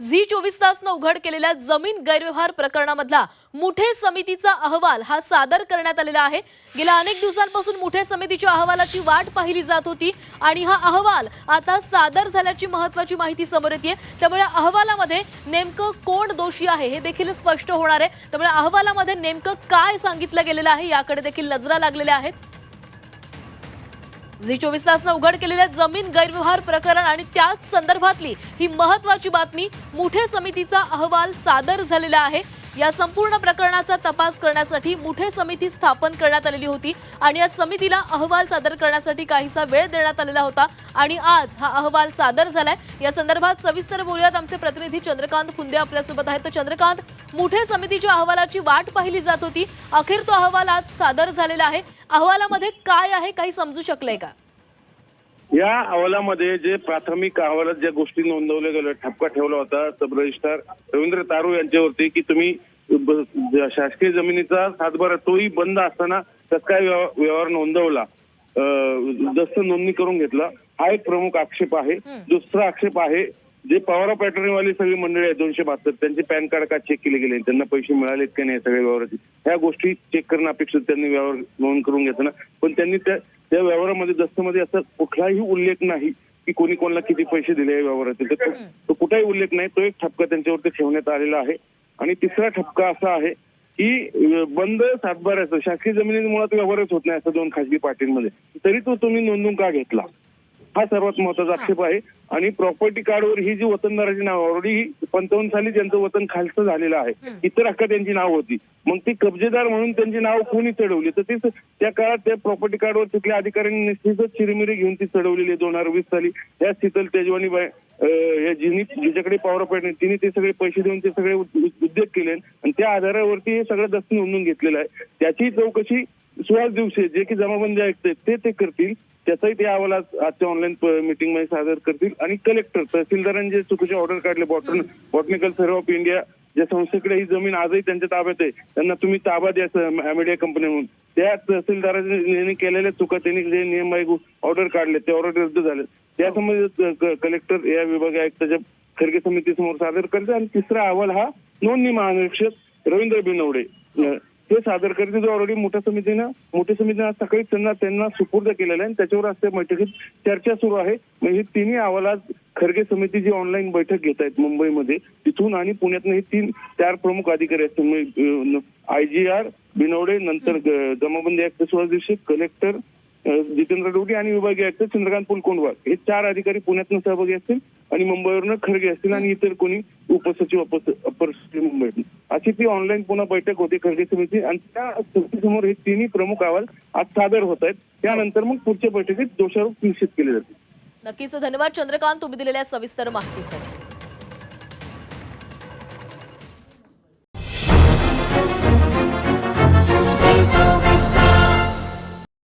Zee चोवीस तासनं उघड केलेल्या जमीन गैरव्यवहार प्रकरणामधला मुठे समितीचा अहवाल हा सादर करण्यात आलेला आहे. गेल्या अनेक दिवसांपासून मुठे समितीच्या अहवालाची वाट पाहिली जात होती आणि हा अहवाल आता सादर झाल्याची महत्वाची माहिती समोर येते त्यामुळे अहवालामध्ये नेमकं कोण दोषी आहे हे देखील स्पष्ट होणार आहे. त्यामुळे अहवालामध्ये नेमकं काय सांगितलं गेलेलं आहे याकडे देखील नजरा लागलेल्या आहेत. झी चोवीस तासनं उघड केलेल्या जमीन गैरव्यवहार प्रकरण आणि त्याच संदर्भातली ही महत्वाची बातमी मुठे समितीचा अहवाल सादर झालेला आहे. या संपूर्ण प्रकरणाचा तपास करण्यासाठी मुठे समिती स्थापन करण्यात आलेली होती आणि या समितीला अहवाल सादर करण्यासाठी काहीसा वेळ देण्यात आलेला होता आणि आज हा अहवाल सादर झालाय. या संदर्भात सविस्तर बोलूयात आमचे प्रतिनिधी चंद्रकांत फुंदे आपल्यासोबत आहेत. तर चंद्रकांत मुठे समितीच्या अहवालाची वाट पाहिली जात होती. अखेर तो अहवाल आज सादर झालेला आहे. अहवालामध्ये काय आहे काही समजू शकलंय का? या अहवालामध्ये जे प्राथमिक अहवालात ज्या गोष्टी नोंदवल्या गेल्या ठपका ठेवला होता सब रजिस्ट्रार रवींद्र तारू यांच्यावरती की तुम्ही शासकीय जमिनीचा सातबारा तोही बंद असताना कसं काय व्यव- व्यवहार नोंदवला. जस्त नोंदणी करून घेतला हा एक प्रमुख आक्षेप आहे. दुसरा आक्षेप आहे जे पवारा पॅटर्नवाली सगळी मंडळी आहेत दोनशे बहात्तर त्यांचे पॅन कार्ड का चेक केले गेले? त्यांना पैसे मिळालेत का नाही सगळ्या व्यवहाराचे? ह्या गोष्टी चेक करणं अपेक्षित त्यांनी व्यवहार नोंद करून घेताना. पण त्यांनी त्या त्या व्यवहारामध्ये दस्तमध्ये असं कुठलाही उल्लेख नाही की कोणी कोणाला किती पैसे दिले या व्यवहाराचे. तर तो- कुठलाही उल्लेख नाही. तो एक ठपका त्यांच्यावरती ठेवण्यात आलेला आहे. आणि तिसरा ठपका असा आहे की बंद सातबाऱ्याचं शासकीय जमिनी मुळात व्यवहारच होत नाही असं दोन खासगी पार्टींमध्ये. तरी तो तुम्ही नोंदवून का घेतला? हा सर्वात महत्त्वाचा आक्षेप आहे. आणि प्रॉपर्टी कार्डवर ही जी वतनदाराची नाव ऑलरेडी पंचावन्न साली त्यांचं वतन खालचं झालेलं आहे इतर हक्क त्यांची नाव होती. मग ती कब्जेदार म्हणून त्यांची नाव कोणी चढवली? तर ती त्या काळात त्या प्रॉपर्टी कार्डवर तिथल्या अधिकाऱ्यांनी निश्चितच चिरीमिरी घेऊन ती चढवलेली आहे दोन हजार वीस साली. त्या शीतल तेजवानी बाय या जिनी जिच्याकडे पॉवर पॉईंट आहे, तिने ते सगळे पैसे देऊन ते सगळे उद- उद्योग केले. आणि त्या आधारावरती हे सगळं दस्त नोंदून घेतलेलं आहे. त्याची चौकशी सुहास दिवसे जे की जमाबंदी ऐकते ते ते करतील. त्याचाही ते अहवाल आजच्या ऑनलाईन मिटिंगमध्ये सादर करतील. आणि कलेक्टर तहसीलदारांनी जे चुकीचे ऑर्डर काढले बॉटन बॉटनिकल सर्व ऑफ इंडिया ज्या संस्थेकडे ही जमीन आजही त्यांच्या ताब्यात आहे त्यांना तुम्ही ताबा द्या मीडिया कंपनी म्हणून. त्या तहसीलदारांनी केलेल्या चुका त्यांनी जे नियम ऑर्डर काढले ते ऑर्डर रद्द झाले त्यासंबंधी कलेक्टर या विभाग आयुक्ताच्या खरगे समितीसमोर सादर करते आणि तिसरा अहवाल हा नोंदणी महानिरीक्षक रवींद्र बिनवडे ते सादर करते जो ऑलरेडी मोठ्या समितीनं मोठ्या समितीनं आज सकाळी त्यांना त्यांना सुपूर्द केलेला आहे. आणि त्याच्यावर आज त्या बैठकीत चर्चा सुरू आहे. म्हणजे तिन्ही अहवालात खरगे समिती जी ऑनलाईन बैठक घेत आहेत मुंबईमध्ये तिथून आणि पुण्यातनं हे तीन चार प्रमुख अधिकारी आहेत. आय जी आर बिनवडे नंतर जमाबंदी आयुक्त दिवशी कलेक्टर जितेंद्र डोटी आणि विभागीय आयुक्त चंद्रकांत पुलकोंडवार. हे चार अधिकारी पुण्यातून सहभागी असतील आणि मुंबईवरनं खरगे असतील आणि इतर कोणी उपसचिव अपर सचिव मुंबईत. अशी ती ऑनलाईन पुन्हा बैठक होती खरगे समिती आणि त्या समितीसमोर हे तिन्ही प्रमुख अहवाल आज सादर होत आहेत. त्यानंतर मग पुढच्या बैठकीत दोषारोप निश्चित केले जातील. नक्कीच. धन्यवाद चंद्रकांत. तुम्ही दिलेल्या सविस्तर माहितीसाठी.